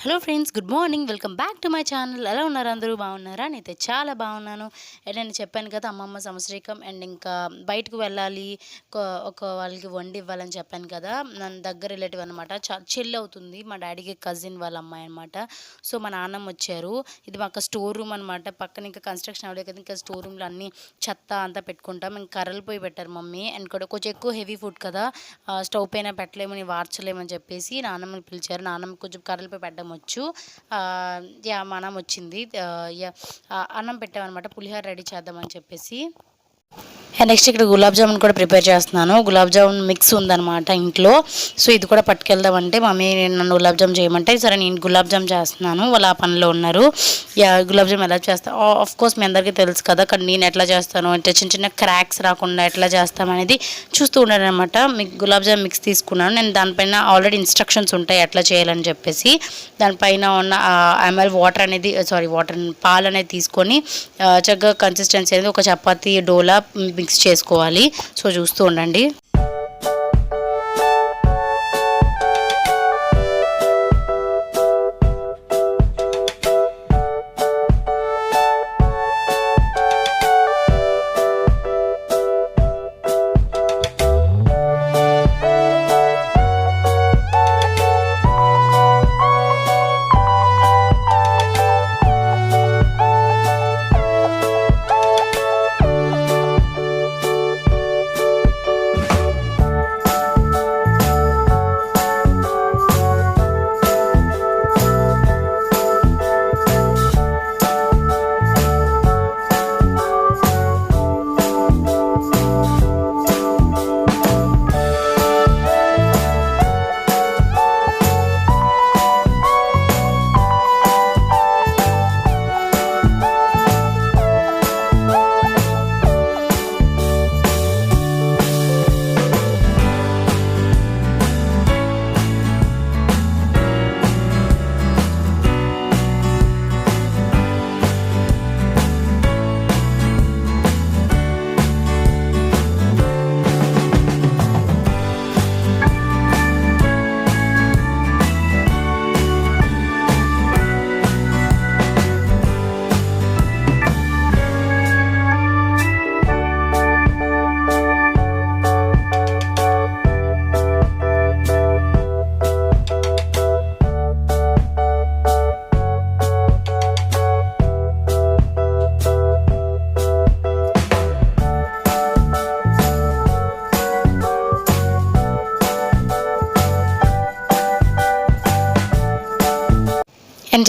Hello friends good morning welcome back to my channel ఎలా ఉన్నారు అందరూ? బాగున్నారా? నేనైతే చాలా బాగున్నాను. అండ్ నేను చెప్పాను కదా అమ్మమ్మ సంవత్సరికం అండ్ ఇంకా బయటకు వెళ్ళాలి ఒక- వాళ్ళకి వండి ఇవ్వాలని చెప్పాను కదా. నన్ను దగ్గర రిలేటివ్ అనమాట చాలా చెల్లి అవుతుంది. మా డాడీకి కజిన్ వాళ్ళ అమ్మాయి అనమాట సో మా నాన్నమ్మ వచ్చారు. ఇది మాకు స్టోర్ రూమ్ అనమాట పక్కన ఇంకా కన్స్ట్రక్షన్ అవ్వలేదు కదా ఇంకా స్టోర్ రూమ్లో అన్ని చెత్త అంతా పెట్టుకుంటాం. ఇంకా కర్రలు పోయి పెట్టారు మమ్మీ. అండ్ కూడా కొంచెం ఎక్కువ హెవీ ఫుడ్ కదా. స్టవ్ పైన పెట్టలేమని వార్చలేమని చెప్పేసి నాన్నమ్మని పిలిచారు. నాన్నమ్మ కొంచెం కర్రలపై పెట్టడం వచ్చు. యా మనం వచ్చింది యా అన్నం పెట్టామన్నమాట. పులిహోర రెడీ చేద్దామని చెప్పేసి. నెక్స్ట్ ఇక్కడ గులాబ్ జామున్ కూడా ప్రిపేర్ చేస్తున్నాను. గులాబ్ జామున్ మిక్స్ ఉందన్నమాట ఇంట్లో. సో ఇది కూడా పట్టుకెళ్దామంటే మమ్మీ నన్ను గులాబ్ జామ్ చేయమంటే సరే నేను గులాబ్ జామ్ చేస్తున్నాను. వాళ్ళు ఆ పనిలో ఉన్నారు. యా గులాబ్ జామ్ ఎలా చేస్తా ఆఫ్ కోర్స్ మీ అందరికీ తెలుసు కదా కానీ నేను ఎట్లా చేస్తాను? అంటే చిన్న చిన్న క్రాక్స్ రాకుండా ఎట్లా చేస్తాం అనేది చూస్తూ ఉన్నాను అనమాట మీకు గులాబ్ జామ్ మిక్స్ తీసుకున్నాను. నేను దానిపైన ఆల్రెడీ ఇన్స్ట్రక్షన్స్ ఉంటాయి ఎట్లా చేయాలని చెప్పేసి. దానిపైన ఉన్న ఎంఎల్ వాటర్ అనేది సారీ వాటర్ పాలు అనేది తీసుకొని చక్కగా కన్సిస్టెన్సీ అనేది ఒక చపాతీ డోలా మిక్స్ చేసుకోవాలి. సో చూస్తూ ఉండండి.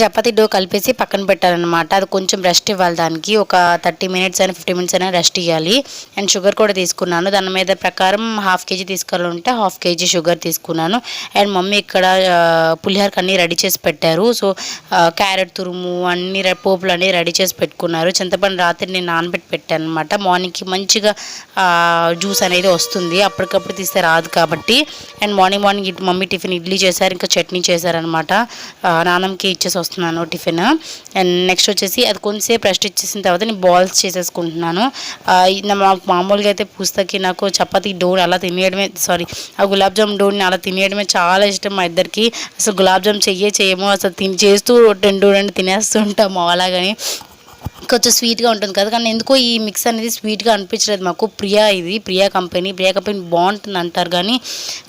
చపాతీ డో కలిపేసి పక్కన పెట్టాలన్నమాట. అది కొంచెం రెస్ట్ ఇవ్వాలి దానికి. ఒక థర్టీ మినిట్స్ అయినా ఫిఫ్టీ మినిట్స్ అయినా రెస్ట్ ఇవ్వాలి అండ్ షుగర్ కూడా తీసుకున్నాను. దాని మీద ప్రకారం హాఫ్ కేజీ తీసుకోవాలంటే హాఫ్ కేజీ షుగర్ తీసుకున్నాను. అండ్ మమ్మీ ఇక్కడ పులిహోరకి అన్నీ రెడీ చేసి పెట్టారు. సో క్యారెట్ తురుము అన్ని పోపులు అన్నీ రెడీ చేసి పెట్టుకున్నారు. చింతపండు రాత్రి నేను నానబెట్టి పెట్టాను అనమాట మార్నింగ్కి మంచిగా జ్యూస్ అనేది వస్తుంది. అప్పటికప్పుడు తీస్తే రాదు కాబట్టి. And morning morning mummy tiffin idli చేశారు. ఇంకా చట్నీ చేశారనమాట నాన్నమ్మకి ఇచ్చేసి వస్తున్నాను టిఫిన్. అండ్ నెక్స్ట్ వచ్చేసి అది కొంతసేపు రెస్ట్ ఇచ్చేసిన తర్వాత నేను బాల్స్ చేసేసుకుంటున్నాను. మామూలుగా అయితే పుస్తకి నాకు చపాతీ డోర్ అలా తినేయడమే సారీ ఆ గులాబ్ జామ్ డోర్ని అలా తినేయడమే చాలా ఇష్టం మా ఇద్దరికి. అసలు గులాబ్ జామ్ చెయ్యే చేయము అసలు తిని చేస్తూ రెండు రెండు తినేస్తూ ఉంటాము అలాగని. కొంచెం స్వీట్గా ఉంటుంది. కదా కానీ ఎందుకో ఈ మిక్స్ అనేది స్వీట్గా అనిపించలేదు మాకు. ప్రియా ఇది ప్రియా కంపెనీ ప్రియా కంపెనీ బాగుంటుంది అంటారు కానీ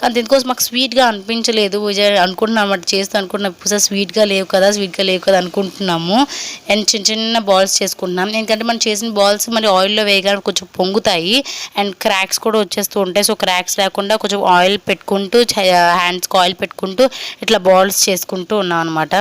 కానీ దీనికోసం మాకు స్వీట్గా అనిపించలేదు. అనుకుంటున్నాం అన్నమాట చేస్తూ అనుకుంటున్నాం. పుస స్వీట్గా లేవు కదా స్వీట్గా లేవు కదా అనుకుంటున్నాము. అండ్ చిన్న చిన్న బాల్స్ చేసుకుంటున్నాం. ఎందుకంటే మనం చేసిన బాల్స్ మరి ఆయిల్లో వేయగానే కొంచెం పొంగుతాయి. అండ్ క్రాక్స్ కూడా వచ్చేస్తూ ఉంటాయి. సో క్రాక్స్ లేకుండా కొంచెం ఆయిల్ పెట్టుకుంటూ హ్యాండ్స్కి ఆయిల్ పెట్టుకుంటూ ఇట్లా బాల్స్ చేసుకుంటూ ఉన్నాం అనమాట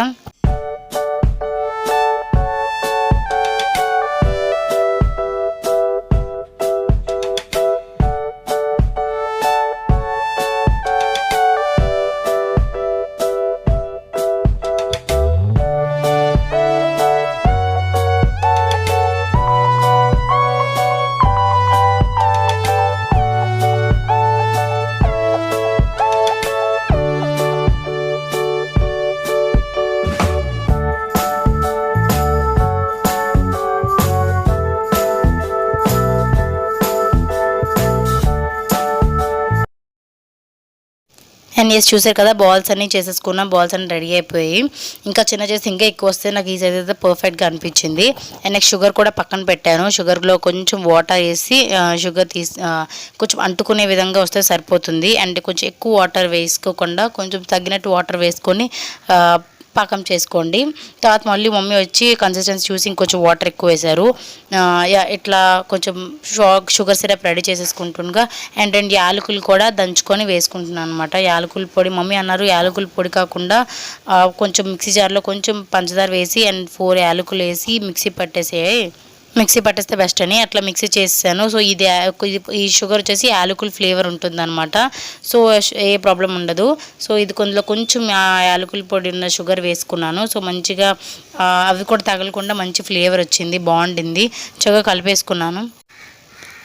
అండ్ ఎస్ చూసారు కదా బాల్స్ అన్నీ చేసేసుకున్నాం బాల్స్ అన్నీ రెడీ అయిపోయి. ఇంకా చిన్న చేసి ఇంకా ఎక్కువ వస్తే నాకు ఈ సైజ్ అయితే పర్ఫెక్ట్గా అనిపించింది. అండ్ నెక్స్ట్ షుగర్ కూడా పక్కన పెట్టాను. షుగర్లో కొంచెం వాటర్ వేసి షుగర్ తీసి కొంచెం అంటుకునే విధంగా వస్తే సరిపోతుంది. అండ్ కొంచెం ఎక్కువ వాటర్ వేసుకోకుండా కొంచెం తగినట్టు వాటర్ వేసుకొని పాకం చేసుకోండి. తర్వాత మళ్ళీ మమ్మీ వచ్చి కన్సిస్టెన్సీ చూసి ఇంకొంచెం వాటర్ ఎక్కువ వేశారు. ఇట్లా కొంచెం షుగర్ సిరప్ రెడీ చేసేసుకుంటుండగా అండ్ రెండు యాలకులు కూడా దంచుకొని వేసుకుంటున్నాను అనమాట యాలకుల పొడి మమ్మీ అన్నారు యాలకుల పొడి కాకుండా కొంచెం మిక్సీ జార్లో కొంచెం పంచదార వేసి అండ్ ఫోర్ యాలకులు వేసి మిక్సీ పట్టేసేయాయి మిక్సీ పట్టేస్తే బెస్ట్ అని అట్లా మిక్సీ చేసాను సో ఇది ఈ షుగర్ వచ్చేసి యాలకుల ఫ్లేవర్ ఉంటుందన్నమాట. సో ఏ ప్రాబ్లం ఉండదు. సో ఇది కొందులో కొంచెం ఆ యాలకుల పొడి ఉన్న షుగర్ వేసుకున్నాను. సో మంచిగా అవి కూడా తగలకుండా మంచి ఫ్లేవర్ వచ్చింది బాగుండింది. చక్కగా కలిపేసుకున్నాను.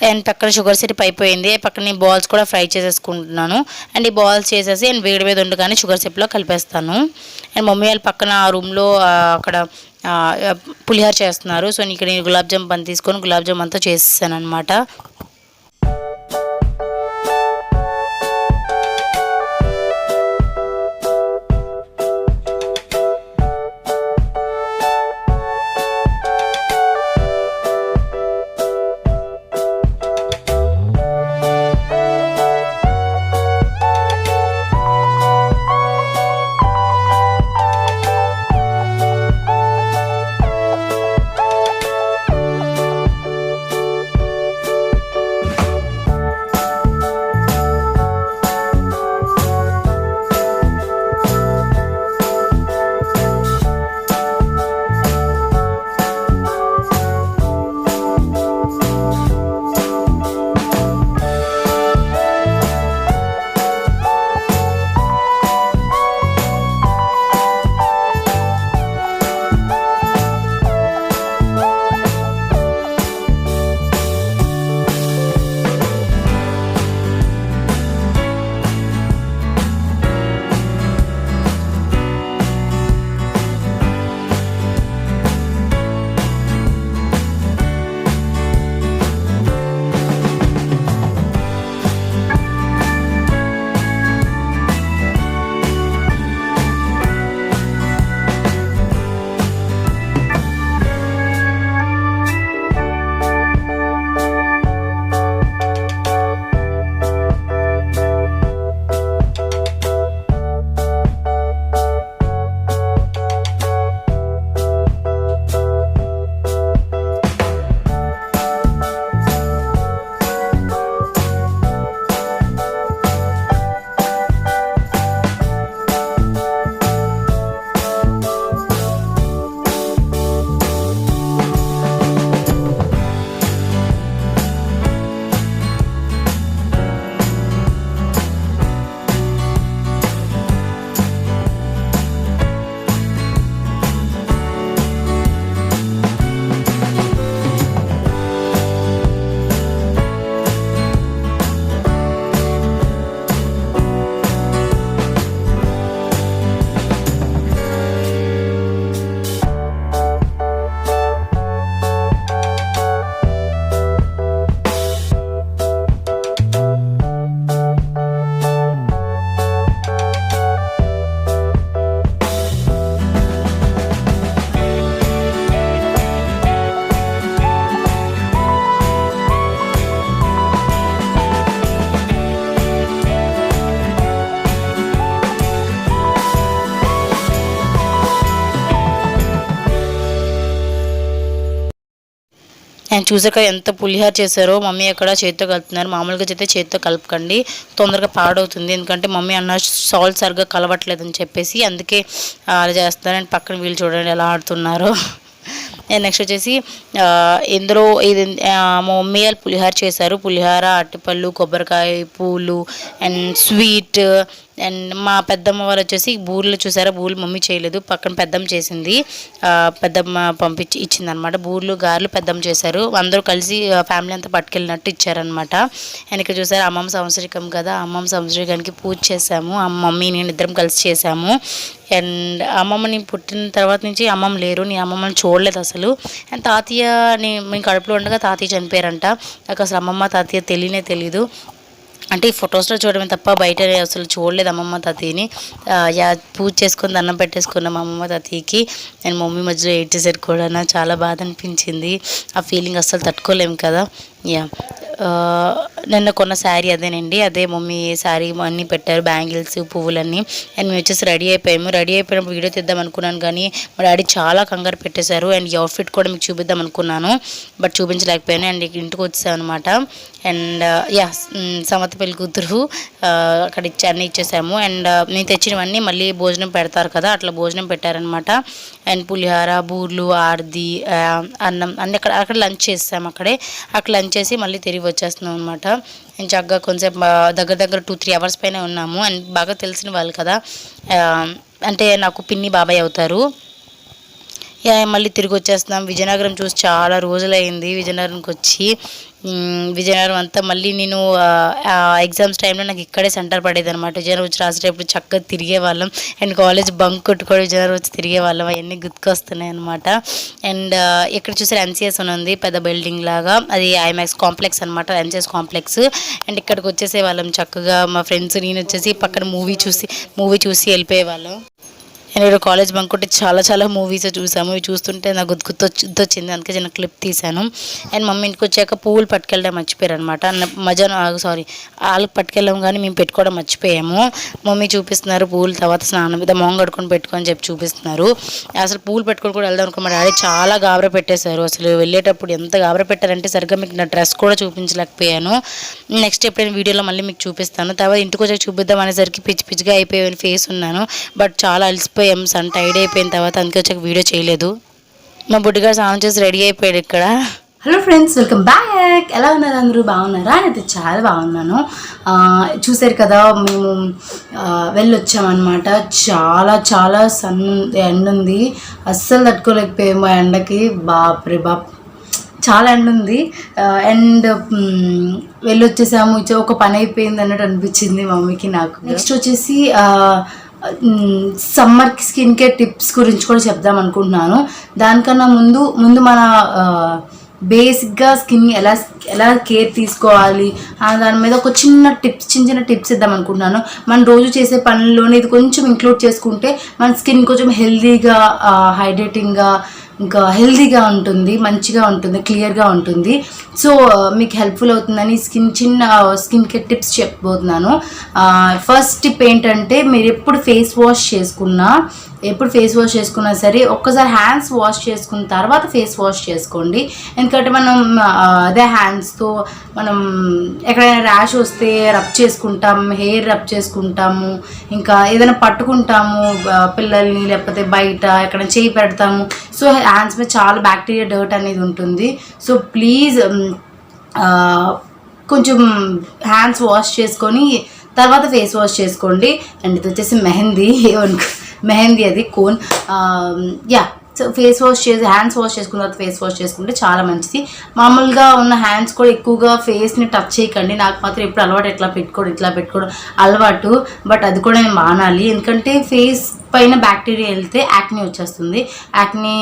అండ్ పక్కన షుగర్ సిరప్ అయిపోయింది పక్కన ఈ బాల్స్ కూడా ఫ్రై చేసేసుకుంటున్నాను. అండ్ ఈ బాల్స్ చేసేసి అండ్ వేడి మీద ఉండగానే షుగర్ సిరప్లో కలిపేస్తాను. అండ్ మమ్మీ వాళ్ళు పక్కన ఆ రూమ్లో అక్కడ పులిహార చేస్తున్నారు. సో ఇక్కడ నేను గులాబ్ జామ్ పని తీసుకొని గులాబ్ జామ్ అంతా చేసేసాను అనమాట చూసాక ఎంత పులిహార చేశారో మమ్మీ అక్కడ చేతితో కలుపుతున్నారు. మామూలుగా అయితే చేతితో కలపకండి. తొందరగా పాడవుతుంది. ఎందుకంటే మమ్మీ అన్న సాల్ట్ సరిగ్గా కలవట్లేదని చెప్పేసి అందుకే అలా చేస్తున్నారు. అండ్ పక్కన వీళ్ళు చూడండి ఎలా ఆడుతున్నారో. నెక్స్ట్ వచ్చేసి ఎందరో ఇందులో ఇది మా మమ్మీ వాళ్ళు పులిహార చేశారు. పులిహార అరటిపళ్ళు కొబ్బరికాయ పూలు అండ్ స్వీట్ అండ్ మా పెద్దమ్మ వాళ్ళు వచ్చేసి బూరెలు చూసారా? బూరెలు మమ్మీ చేయలేదు. పక్కన పెద్దమ్మ చేసింది. పెద్దమ్మ పంపించి ఇచ్చింది అనమాట బూరెలు గారెలు పెద్దమ్మ చేశారు. అందరూ కలిసి ఫ్యామిలీ అంతా పట్టుకెళ్ళినట్టు ఇచ్చారనమాట అండ్ ఇక్కడ చూసారు? అమ్మమ్మ సంవత్సరికం కదా. అమ్మమ్మ సంవత్సరికానికి పూజ చేశాము. అమ్మ మమ్మీ నేను ఇద్దరం కలిసి చేశాము. అండ్ అమ్మమ్మని పుట్టిన తర్వాత నుంచి అమ్మమ్మ లేరు. నీ అమ్మమ్మని చూడలేదు అసలు. అండ్ తాతయ్య నేను మేము కడుపులో ఉండగా తాతయ్య చనిపోయారంట. నాకు అసలు అమ్మమ్మ తాతయ్య తెలియనే తెలీదు. అంటే ఈ ఫొటోస్లో చూడడమే తప్ప బయట అసలు చూడలేదు అమ్మమ్మ తాతయ్యని. యా పూజ చేసుకుని దండం పెట్టేసుకున్నాం అమ్మమ్మ తాతయ్యకి. నేను మమ్మీ మధ్యలో ఏడ్చేసరికి కూడా నాకు చాలా బాధ అనిపించింది. ఆ ఫీలింగ్ అస్సలు తట్టుకోలేము కదా. యా. నిన్న కొన్న శారీ అదేనండి. అదే మమ్మీ శారీ అన్నీ పెట్టారు బ్యాంగిల్స్ పువ్వులన్నీ. అండ్ మేము వచ్చేసి రెడీ అయిపోయాము. రెడీ అయిపోయినప్పుడు వీడియో తీద్దాం అనుకున్నాను కానీ మా డాడీ చాలా కంగారు పెట్టేశారు. అండ్ ఈ అవుట్ఫిట్ కూడా మీకు చూపిద్దాం అనుకున్నాను బట్ చూపించలేకపోయాను. అండ్ ఇంటికి వచ్చాను అనమాట అండ్ యా సమత పెళ్ళి కూతురు అక్కడ ఇచ్చి అన్నీ ఇచ్చేసాము. అండ్ నేను తెచ్చినవన్నీ మళ్ళీ భోజనం పెడతారు కదా అట్లా భోజనం పెట్టారనమాట అండ్ పులిహార బూర్లు ఆర్ది అన్నం అన్ని అక్కడ అక్కడ లంచ్ చేసాము అక్కడే. అక్కడ లంచ్ చేసి మళ్ళీ తిరిగి వచ్చేస్తున్నాం అనమాట నేను చక్కగా కొంచెం దగ్గర దగ్గర టూ త్రీ అవర్స్ పైన ఉన్నాము. అండ్ బాగా తెలిసిన వాళ్ళు కదా. అంటే నాకు పిన్ని బాబాయ్ అవుతారు. యా మళ్ళీ తిరిగి వచ్చేస్తున్నాం. విజయనగరం చూసి చాలా రోజులైంది విజయనగరంకి వచ్చి. విజయనగరం అంతా మళ్ళీ నేను ఎగ్జామ్స్ టైంలో నాకు ఇక్కడే సెంటర్ పడేది అనమాట విజయనగరం వచ్చి రాసేటప్పుడు చక్కగా తిరిగే వాళ్ళం అండ్ కాలేజ్ బంక్ కొట్టుకొని విజయనగరం వచ్చి తిరిగే వాళ్ళం అవన్నీ గుర్తుకొస్తున్నాయి అనమాట అండ్ ఇక్కడ చూసారు ఎన్సిఎస్ అని ఉంది పెద్ద బిల్డింగ్ లాగా. అది ఐమాక్స్ కాంప్లెక్స్ అనమాట ఎన్సిఎస్ కాంప్లెక్స్ అండ్ ఇక్కడికి వచ్చేసే వాళ్ళం చక్కగా. మా ఫ్రెండ్స్ నేను వచ్చేసి పక్కన మూవీ చూసి మూవీ చూసి వెళ్ళిపోయే వాళ్ళం నేను ఇక్కడ కాలేజ్ బంక్ చాలా చాలా మూవీస్ చూసాము. ఇవి చూస్తుంటే నాకు గుర్తొచ్చింది అందుకే చిన్న క్లిప్ తీశాను. అండ్ మమ్మీ ఇంటికి వచ్చాక పువ్వులు పట్టుకెళ్ళడం మర్చిపోయారు అనమాట మధ్యాహ్నం సారీ వాళ్ళకి పట్టుకెళ్ళాము కానీ మేము పెట్టుకోవడం మర్చిపోయాము. మమ్మీ చూపిస్తున్నారు పువ్వులు తర్వాత స్నానం మీద మొహం కడుకొని పెట్టుకొని చెప్పి చూపిస్తున్నారు. అసలు పూలు పెట్టుకొని కూడా వెళ్దాం అనుకో మా డాడీ చాలా గాబర పెట్టేశారు. అసలు వెళ్ళేటప్పుడు ఎంత గాబర పెట్టారంటే సరిగ్గా మీకు నా డ్రెస్ కూడా చూపించలేకపోయాను. నెక్స్ట్ ఎప్పుడైనా వీడియోలో మళ్ళీ మీకు చూపిస్తాను. తర్వాత ఇంటికి వచ్చాక చూపిద్దాం అనేసరికి పిచ్చి పిచ్చిగా అయిపోయాను ఫేస్ ఉన్నాను. బట్ చాలా అలసిపోయి సన్ టైడ్ అయిపోయిన తర్వాత అందుకే వచ్చాక వీడియో చేయలేదు. మా బుడ్డిగాడు స్నానం చేసి రెడీ అయిపోయాడు ఇక్కడ. Hello friends welcome back. ఎలా ఉన్నారు అందరూ? బాగున్నారా? నేనైతే చాలా బాగున్నాను. చూసారు కదా మేము వెళ్ళొచ్చామన్నమాట. చాలా చాలా సన్ ఎండ ఉంది. అస్సలు తట్టుకోలేకపోయాము ఆ ఎండకి. బాప్రే బాప్. చాలా ఎండ ఉంది. అండ్ వెళ్ళొచ్చేసాము. ఇచ్చే ఒక పని అయిపోయింది అన్నట్టు అనిపించింది మమ్మీకి నాకు. నెక్స్ట్ వచ్చేసి సమ్మర్ స్కిన్ కేర్ టిప్స్ గురించి కూడా చెప్దాం అనుకుంటున్నాను. దానికన్నా ముందు ముందు మన బేసిక్గా స్కిన్ ఎలా ఎలా కేర్ తీసుకోవాలి ఆ దాని మీద ఒక చిన్న టిప్స్ చిన్న చిన్న టిప్స్ ఇద్దాం అనుకుంటున్నాను. మనం రోజు చేసే పనుల్లోనే ఇది కొంచెం ఇంక్లూడ్ చేసుకుంటే మన స్కిన్ కొంచెం హెల్దీగా హైడ్రేటింగ్గా ఇంకా హెల్దీగా ఉంటుంది మంచిగా ఉంటుంది క్లియర్గా ఉంటుంది. సో మీకు హెల్ప్ఫుల్ అవుతుందని స్కిన్ చిన్న స్కిన్ కేర్ టిప్స్ చెప్పబోతున్నాను. ఫస్ట్ టిప్ ఏంటంటే మీరు ఎప్పుడు ఫేస్ వాష్ చేసుకున్నా ఎప్పుడు ఫేస్ వాష్ చేసుకున్నా సరే ఒక్కసారి హ్యాండ్స్ వాష్ చేసుకున్న తర్వాత ఫేస్ వాష్ చేసుకోండి. ఎందుకంటే మనం అదే హ్యాండ్స్తో మనం ఎక్కడైనా ర్యాష్ వస్తే రబ్ చేసుకుంటాం హెయిర్ రబ్ చేసుకుంటాము ఇంకా ఏదైనా పట్టుకుంటాము పిల్లల్ని లేకపోతే బయట ఎక్కడ చేయి పెడతాము. సో హ్యాండ్స్ మీద చాలా బ్యాక్టీరియా డర్ట్ అనేది ఉంటుంది. సో ప్లీజ్ కొంచెం హ్యాండ్స్ వాష్ చేసుకొని తర్వాత ఫేస్ వాష్ చేసుకోండి. అండ్ ఇది వచ్చేసి మెహందీ ఏమనుకో మెహందీ అది cone. Yeah so face wash చేసి హ్యాండ్స్ వాష్ చేసుకున్న తర్వాత ఫేస్ వాష్ చేసుకుంటే చాలా మంచిది. మామూలుగా ఉన్న హ్యాండ్స్ కూడా ఎక్కువగా ఫేస్ని టచ్ చేయకండి. నాకు మాత్రం ఎప్పుడు అలవాటు ఎట్లా పెట్టుకోవడం ఇట్లా పెట్టుకోవడం అలవాటు. బట్ అది కూడా నేను మానాలి. ఎందుకంటే ఫేస్ పైన బ్యాక్టీరియా వెళ్తే యాక్ని వచ్చేస్తుంది. యాక్ని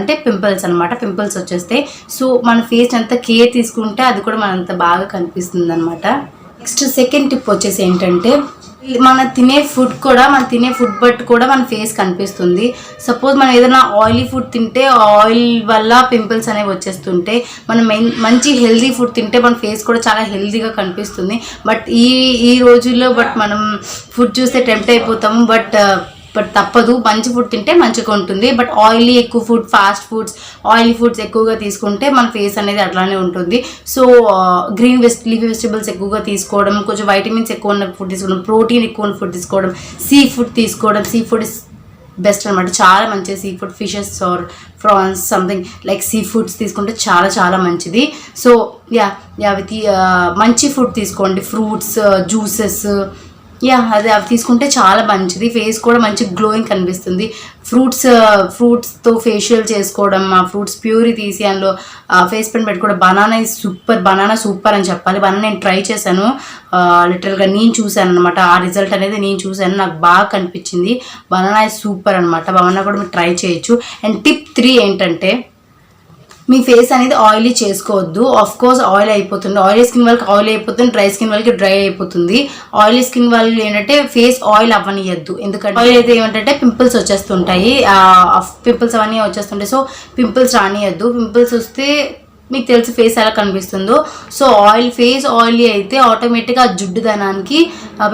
అంటే పింపుల్స్ అనమాట పింపుల్స్ వచ్చేస్తాయి. సో మన ఫేస్ ఎంత కేర్ తీసుకుంటే అది కూడా మనంత బాగా కనిపిస్తుంది అనమాట నెక్స్ట్ సెకండ్ టిప్ వచ్చేసి ఏంటంటే మన తినే ఫుడ్ కూడా మన తినే ఫుడ్ బట్ కూడా మన ఫేస్ కనిపిస్తుంది. సపోజ్ మనం ఏదైనా ఆయిలీ ఫుడ్ తింటే ఆయిల్ వల్ల పింపుల్స్ అనేవి వచ్చేస్తుంటే మనం మెన్- మంచి హెల్దీ ఫుడ్ తింటే మన ఫేస్ కూడా చాలా హెల్దీగా కనిపిస్తుంది. బట్ ఈ ఈ రోజుల్లో బట్ మనం ఫుడ్ చూస్తే టెంప్ట్ అయిపోతాము. బట్ బట్ తప్పదు. మంచి ఫుడ్ తింటే మంచిగా ఉంటుంది. బట్ ఆయిలీ ఎక్కువ food fast foods oily foods ఎక్కువగా తీసుకుంటే మన ఫేస్ అనేది అట్లానే ఉంటుంది. So green west leafy vegetables ఎక్కువగా తీసుకోవడం కొంచెం వైటమిన్స్ ఎక్కువ ఉన్న ఫుడ్ తీసుకోవడం ప్రోటీన్ ఎక్కువ ఉన్న ఫుడ్ తీసుకోవడం సీ ఫుడ్ తీసుకోవడం సీ ఫుడ్ ఇస్ బెస్ట్ అనమాట చాలా మంచిది. Seafood fishes or prawns something like seafoods తీసుకుంటే చాలా చాలా మంచిది. సో యా యా అవి మంచి ఫుడ్ తీసుకోండి. ఫ్రూట్స్ జ్యూసెస్ యా అది అవి తీసుకుంటే చాలా మంచిది. ఫేస్ కూడా మంచి గ్లోయింగ్ కనిపిస్తుంది. ఫ్రూట్స్ ఫ్రూట్స్తో ఫేషియల్ చేసుకోవడం ఆ ఫ్రూట్స్ ప్యూరి తీసి అందులో ఫేస్ పెన్ పెట్టుకోవడం banana is super banana super అని చెప్పాలి. బనానా నేను ట్రై చేశాను. లిటరల్గా నేను చూశాను అనమాట ఆ రిజల్ట్ అనేది నేను చూశాను. నాకు బాగా కనిపించింది. బనానా ఇస్ సూపర్ అనమాట బనానా కూడా మీరు ట్రై చేయొచ్చు. అండ్ టిప్ త్రీ ఏంటంటే మీ ఫేస్ అనేది ఆయిలీ చేసుకోవద్దు. ఆఫ్ కోర్స్ ఆయిల్ అయిపోతుంది. ఆయిలీ స్కిన్ వాళ్ళకి ఆయిల్ అయిపోతుంది. డ్రై స్కిన్ వాళ్ళకి డ్రై అయిపోతుంది. ఆయిలీ స్కిన్ వాళ్ళు ఏంటంటే ఫేస్ ఆయిల్ అవ్వనియద్దు ఎందుకంటే ఆయిల్ అయితే ఏమంటే పింపుల్స్ వచ్చేస్తుంటాయి. పింపుల్స్ అవన్నీ వచ్చేస్తుంటాయి. సో పింపుల్స్ రానియద్దు పింపుల్స్ వస్తే మీకు తెలిసి ఫేస్ ఎలా కనిపిస్తుందో. సో ఆయిల్ ఫేస్ ఆయిలీ అయితే ఆటోమేటిక్గా ఆ జుడ్డుదనానికి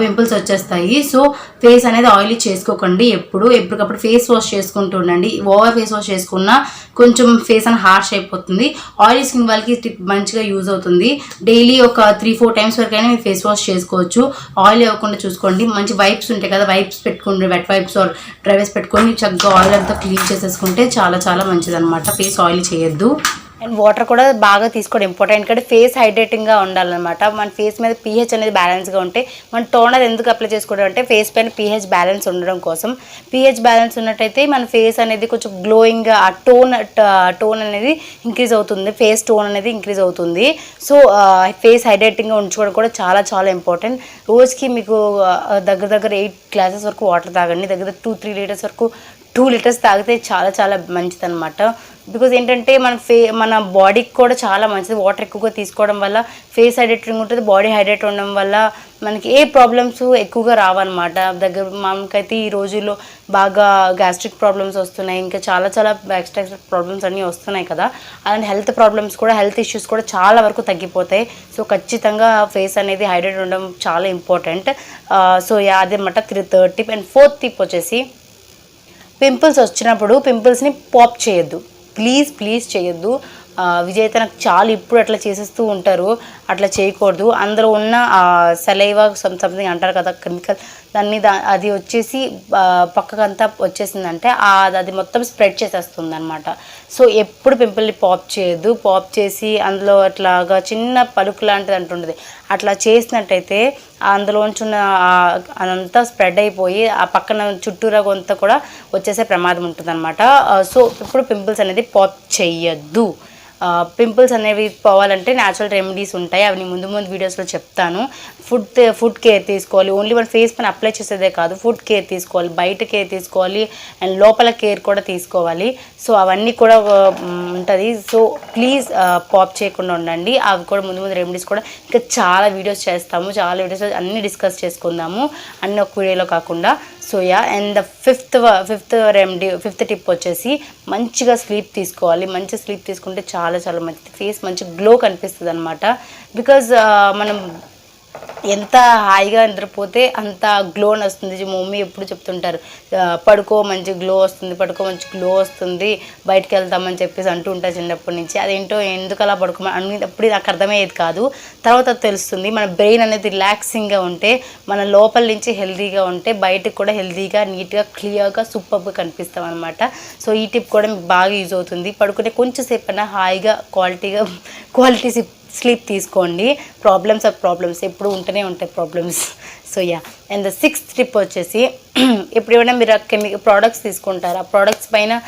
పింపుల్స్ వచ్చేస్తాయి. సో ఫేస్ అనేది ఆయిలీ చేసుకోకండి ఎప్పుడు. ఎప్పటికప్పుడు ఫేస్ వాష్ చేసుకుంటూ ఉండండి. ఓవర్ ఫేస్ వాష్ చేసుకున్నా కొంచెం ఫేస్ అని హార్ష్ అయిపోతుంది. ఆయిలీ స్కిన్ వాళ్ళకి టిప్ మంచిగా యూజ్ అవుతుంది. డైలీ ఒక త్రీ ఫోర్ టైమ్స్ వరకు అయినా మీరు ఫేస్ వాష్ చేసుకోవచ్చు. ఆయిల్ అవ్వకుండా చూసుకోండి. మంచి వైప్స్ ఉంటాయి కదా వైప్స్ పెట్టుకోండి వెట్ వైప్స్ ఆర్ డ్రైవర్స్ పెట్టుకొని చక్కగా ఆయిల్ అంతా క్లీన్ చేసేసుకుంటే చాలా చాలా మంచిదనమాట ఫేస్ ఆయిల్ చేయొద్దు. అండ్ వాటర్ కూడా బాగా తీసుకోవడం ఇంపార్టెంట్. ఎందుకంటే ఫేస్ హైడ్రేటింగ్గా ఉండాలన్నమాట. మన ఫేస్ మీద పీహెచ్ అనేది బ్యాలెన్స్గా ఉంటే మన టోనర్ ఎందుకు అప్లై చేసుకోవడం అంటే ఫేస్ పైన పీహెచ్ బ్యాలెన్స్ ఉండడం కోసం. పీహెచ్ బ్యాలెన్స్ ఉన్నట్టయితే మన ఫేస్ అనేది కొంచెం గ్లోయింగ్గా ఆ టోన్ టోన్ అనేది ఇంక్రీజ్ అవుతుంది. ఫేస్ టోన్ అనేది ఇంక్రీజ్ అవుతుంది. సో ఫేస్ హైడ్రేటింగ్గా ఉంచుకోవడం కూడా చాలా చాలా ఇంపార్టెంట్ రోజుకి మీకు దగ్గర దగ్గర ఎయిట్ గ్లాసెస్ వరకు వాటర్ తాగండి. దగ్గర టూ త్రీ లీటర్స్ వరకు టూ లీటర్స్ తాగితే చాలా చాలా మంచిది అనమాట బికాజ్ ఏంటంటే మన ఫే మన బాడీకి కూడా చాలా మంచిది. వాటర్ ఎక్కువగా తీసుకోవడం వల్ల ఫేస్ హైడ్రేటింగ్ ఉంటుంది బాడీ హైడ్రేట్ ఉండడం వల్ల మనకి ఏ ప్రాబ్లమ్స్ ఎక్కువగా రావన్నమాట. దగ్గర మనకైతే ఈ రోజుల్లో బాగా గ్యాస్ట్రిక్ ప్రాబ్లమ్స్ వస్తున్నాయి. ఇంకా చాలా చాలా ఎక్స్ట్రా ఎక్స్ట్రా ప్రాబ్లమ్స్ అన్నీ వస్తున్నాయి కదా. అలాంటి హెల్త్ ప్రాబ్లమ్స్ కూడా హెల్త్ ఇష్యూస్ కూడా చాలా వరకు తగ్గిపోతాయి. సో ఖచ్చితంగా ఫేస్ అనేది హైడ్రేట్ ఉండడం చాలా ఇంపార్టెంట్ సో అదనమాట three third tip and fourth tip వచ్చేసి పింపుల్స్ వచ్చినప్పుడు పింపుల్స్ని పాప్ చేయొద్దు. ప్లీజ్ ప్లీజ్ చేయొద్దు. ఆ, తనకు చాలా ఇప్పుడు అట్లా చేసేస్తూ ఉంటారు. అట్లా చేయకూడదు. అందులో ఉన్న సెలైవా సంథింగ్ అంటారు కదా కెమికల్ దాన్ని దా అది వచ్చేసి పక్కకంతా వచ్చేసిందంటే అది మొత్తం స్ప్రెడ్ చేసేస్తుంది అనమాట సో ఎప్పుడు పింపుల్ని పాప్ చేయొద్దు. పాప్ చేసి అందులో అట్లాగా చిన్న పలుకు లాంటిది అంటుండేది. అట్లా చేసినట్టయితే అందులోంచి ఉన్న అదంతా స్ప్రెడ్ అయిపోయి ఆ పక్కన చుట్టూరా కొంత కూడా వచ్చేసే ప్రమాదం ఉంటుందన్నమాట. సో ఇప్పుడు పింపుల్స్ అనేది పాప్ చెయ్యొద్దు పింపుల్స్ అనేవి పోవాలంటే న్యాచురల్ రెమెడీస్ ఉంటాయి. అవి ముందు ముందు వీడియోస్లో చెప్తాను. ఫుడ్ ఫుడ్ కేర్ తీసుకోవాలి. ఓన్లీ మన ఫేస్ పైన అప్లై చేసేదే కాదు. ఫుడ్ కేర్ తీసుకోవాలి. బయట కేర్ తీసుకోవాలి. అండ్ లోపల కేర్ కూడా తీసుకోవాలి. సో అవన్నీ కూడా ఉంటుంది. సో ప్లీజ్ పాప్ చేయకుండా ఉండండి. అవి కూడా ముందు ముందు రెమెడీస్ కూడా ఇంకా చాలా వీడియోస్ చేస్తాము. చాలా వీడియోస్ అన్ని డిస్కస్ చేసుకుందాము. అన్ని ఒక వీడియోలో కాకుండా. So yeah and the fifth fifth remedy fifth tip వచ్చేసి మంచిగా స్లీప్ తీసుకోవాలి. మంచి స్లీప్ తీసుకుంటే చాలా చాలా మంచిది. ఫేస్ మంచి గ్లో కనిపిస్తుంది అనమాట బికాజ్ మనం ఎంత హాయిగా నిద్రపోతే అంత గ్లో వస్తుంది. మమ్మీ ఎప్పుడు చెప్తుంటారు పడుకో మంచి గ్లో వస్తుంది పడుకో మంచి గ్లో వస్తుంది బయటికి వెళ్తామని చెప్పేసి అంటూ ఉంటారు చిన్నప్పటి నుంచి. అదేంటో ఎందుకు అలా పడుకోమని అన్ని అప్పుడు నాకు అర్థమయ్యేది కాదు. తర్వాత తెలుస్తుంది మన బ్రెయిన్ అనేది రిలాక్సింగ్గా ఉంటే మన లోపల నుంచి హెల్తీగా ఉంటే బయటకు కూడా హెల్తీగా నీట్గా క్లియర్గా సూపర్గా కనిపిస్తాం అనమాట సో ఈ టిప్ కూడా మీకు బాగా యూజ్ అవుతుంది. పడుకునే కొంచెం సేపు అయినా హాయిగా క్వాలిటీగా క్వాలిటీ స్లీప్ తీసుకోండి. Problems of problems. ఎప్పుడు ఉంటూనే ఉంటాయి problems. So yeah. And the sixth trip వచ్చేసి ఇప్పుడు ఏమైనా మీరు కెమి ప్రోడక్ట్స్ తీసుకుంటారు? ఆ ప్రోడక్ట్స్ పైన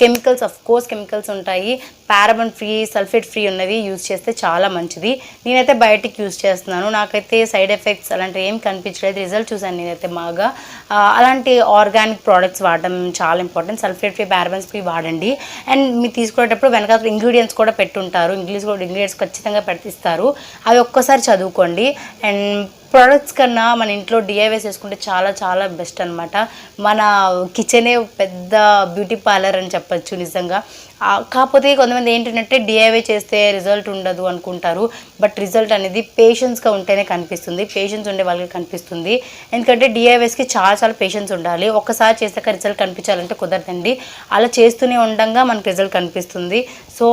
కెమికల్స్ ఆఫ్ కోర్స్ కెమికల్స్ ఉంటాయి. పారబన్ ఫ్రీ సల్ఫేట్ ఫ్రీ ఉన్నవి యూజ్ చేస్తే చాలా మంచిది. నేనైతే బయటికి యూజ్ చేస్తున్నాను. నాకైతే సైడ్ ఎఫెక్ట్స్ అలాంటివి ఏం కనిపించలేదు. రిజల్ట్ చూసాను నేనైతే బాగా. అలాంటి ఆర్గానిక్ ప్రోడక్ట్స్ వాడడం చాలా important sulphate free parabens free వాడండి. అండ్ మీరు తీసుకునేటప్పుడు వెనక ఇంగ్రీడియంట్స్ కూడా పెట్టుంటారు. ఇంగ్లీష్ కూడా ఇంగ్రీడియంట్స్ ఖచ్చితంగా పెట్టిస్తారు అవి ఒక్కసారి చదువుకోండి. అండ్ ప్రోడక్ట్స్ కన్నా మన ఇంట్లో డిఐవేస్ చేసుకుంటే చాలా చాలా బెస్ట్ అనమాట మన కిచెనే పెద్ద బ్యూటీ పార్లర్ అని చెప్పచ్చు నిజంగా. కాకపోతే కొంతమంది ఏంటంటే డిఐవై చేస్తే రిజల్ట్ ఉండదు అనుకుంటారు. బట్ రిజల్ట్ అనేది పేషెన్స్గా ఉంటేనే కనిపిస్తుంది. పేషెన్స్ ఉండే వాళ్ళకి కనిపిస్తుంది. ఎందుకంటే డిఐవైస్కి చాలా చాలా పేషెన్స్ ఉండాలి. ఒక్కసారి చేసాక రిజల్ట్ కనిపించాలంటే కుదరదండి. అలా చేస్తూనే ఉండగా మనకు రిజల్ట్ కనిపిస్తుంది. సో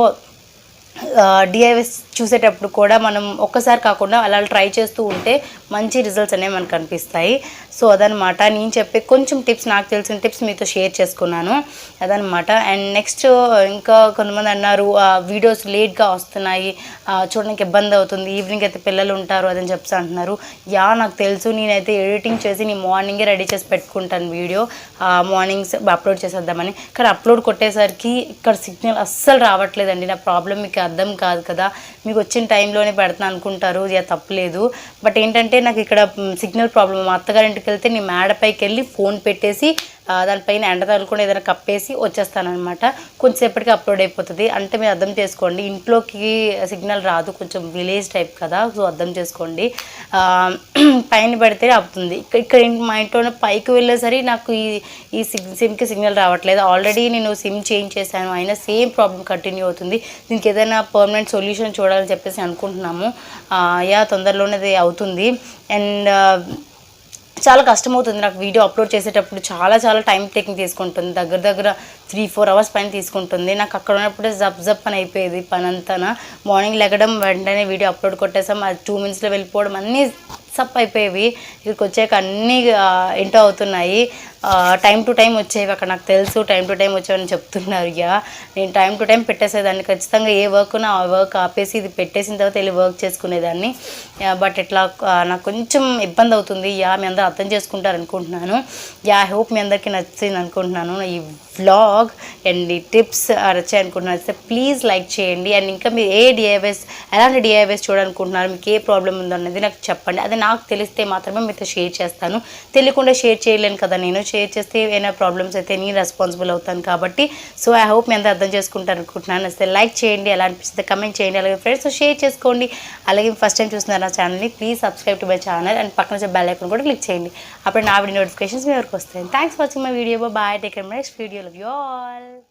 డిఐఎస్ చూసేటప్పుడు కూడా మనం ఒక్కసారి కాకుండా అలా ట్రై చేస్తూ ఉంటే మంచి రిజల్ట్స్ అనేవి మనకు కనిపిస్తాయి సో అదనమాట నేను చెప్పే కొంచెం టిప్స్ నాకు తెలిసిన టిప్స్ మీతో షేర్ చేసుకున్నాను. అదనమాట అండ్ నెక్స్ట్ ఇంకా కొంతమంది అన్నారు వీడియోస్ లేట్గా వస్తున్నాయి. చూడడానికి ఇబ్బంది అవుతుంది. ఈవినింగ్ అయితే పిల్లలు ఉంటారు అదని చెప్పి అంటున్నారు. యా నాకు తెలుసు. నేనైతే ఎడిటింగ్ చేసి నేను మార్నింగే రెడీ చేసి పెట్టుకుంటాను వీడియో. మార్నింగ్స్ అప్లోడ్ చేసేద్దామని. కానీ అప్లోడ్ కొట్టేసరికి ఇక్కడ సిగ్నల్ అస్సలు రావట్లేదండి. నా ప్రాబ్లం మీకు అర్థం కాదు కదా. మీకు వచ్చిన టైంలోనే పెడతాను అనుకుంటారు ఇక తప్పలేదు. బట్ ఏంటంటే నాకు ఇక్కడ సిగ్నల్ ప్రాబ్లం మా అత్తగారింటికి వెళ్తే నేను మేడపైకి వెళ్ళి ఫోన్ పెట్టేసి దానిపైన ఎండ తగలకుండా ఏదైనా కప్పేసి వచ్చేస్తానమాట కొంచెంసేపటికి అప్లోడ్ అయిపోతుంది. అంటే మీరు అర్థం చేసుకోండి ఇంట్లోకి సిగ్నల్ రాదు. కొంచెం విలేజ్ టైప్ కదా సో అర్థం చేసుకోండి. పైన పెడితే అవుతుంది ఇక్కడ మా ఇంట్లో పైకి వెళ్ళేసరి నాకు ఈ ఈ సిగ్ సిమ్కి సిగ్నల్ రావట్లేదు. ఆల్రెడీ నేను సిమ్ చేంజ్ చేశాను. అయినా సేమ్ ప్రాబ్లం కంటిన్యూ అవుతుంది. దీనికి ఏదైనా పర్మనెంట్ సొల్యూషన్ చూడాలని చెప్పేసి అనుకుంటున్నాము. యా తొందరలోనే అది అవుతుంది. అండ్ చాలా కష్టం అవుతుంది నాకు వీడియో అప్లోడ్ చేసేటప్పుడు. చాలా చాలా టైం టేకింగ్ తీసుకుంటుంది. దగ్గర దగ్గర త్రీ ఫోర్ అవర్స్ పైన తీసుకుంటుంది. నాకు అక్కడ ఉన్నప్పుడే జబ్ జప్ అని అయిపోయేది పని అంతా మార్నింగ్ లెగడం వెంటనే వీడియో అప్లోడ్ కొట్టేసాం. అది టూ మినిట్స్లో వెళ్ళిపోవడం అన్నీ సప్ అయిపోయేవి. ఇక్కడికి వచ్చాక అన్నీ ఆ, అవుతున్నాయి. టైం టు టైం వచ్చేవి. అక్కడ నాకు తెలుసు టైం టు టైం వచ్చేవని చెప్తున్నారు ఇక నేను టైం టు టైం పెట్టేసేదాన్ని. ఖచ్చితంగా ఏ వర్క్ నా ఆ వర్క్ ఆపేసి ఇది పెట్టేసిన తర్వాత వెళ్ళి వర్క్ చేసుకునేదాన్ని. బట్ ఇట్లా నాకు కొంచెం ఇబ్బంది అవుతుంది. యా మీ అందరూ అర్థం చేసుకుంటారు అనుకుంటున్నాను యా ఐ హోప్ మీ అందరికీ నచ్చింది అనుకుంటున్నాను ఈ వ్లాగ్ అండ్ టిప్స్ వచ్చాయి అనుకుంటున్నారు ప్లీజ్ లైక్ చేయండి. అండ్ ఇంకా మీరు ఏ డిఐవైస్ ఎలాంటి డిఐవైస్ చూడాలనుకుంటున్నారు మీకు ఏ ప్రాబ్లం ఉందో అనేది నాకు చెప్పండి. అది నాకు తెలిస్తే మాత్రమే మీతో షేర్ చేస్తాను. తెలియకుండా షేర్ చేయలేను కదా నేను. షేర్ చేస్తే ఏమైనా ప్రాబ్లమ్స్ అయితే నేను రెస్పాన్సిబుల్ అవుతాను కాబట్టి. సో ఐ హోప్ మీ అందరూ అర్థం చేసుకుంటారు అనుకుంటున్నాను. అసలు లైక్ చేయండి ఎలా అనిపిస్తుంది కమెంట్ చేయండి. అలాగే ఫ్రెండ్స్ షేర్ చేసుకోండి. అలాగే ఫస్ట్ టైం చూస్తున్నారు నా ఛానల్ని please subscribe to my channel and పక్కన బెల్ ఐకన్ కూడా క్లిక్ చేయండి. అప్పుడు నా వీడియో నోటిఫికేషన్స్ మీ వరకు వస్తాయి. Thanks for watching my video bye take next video love you all.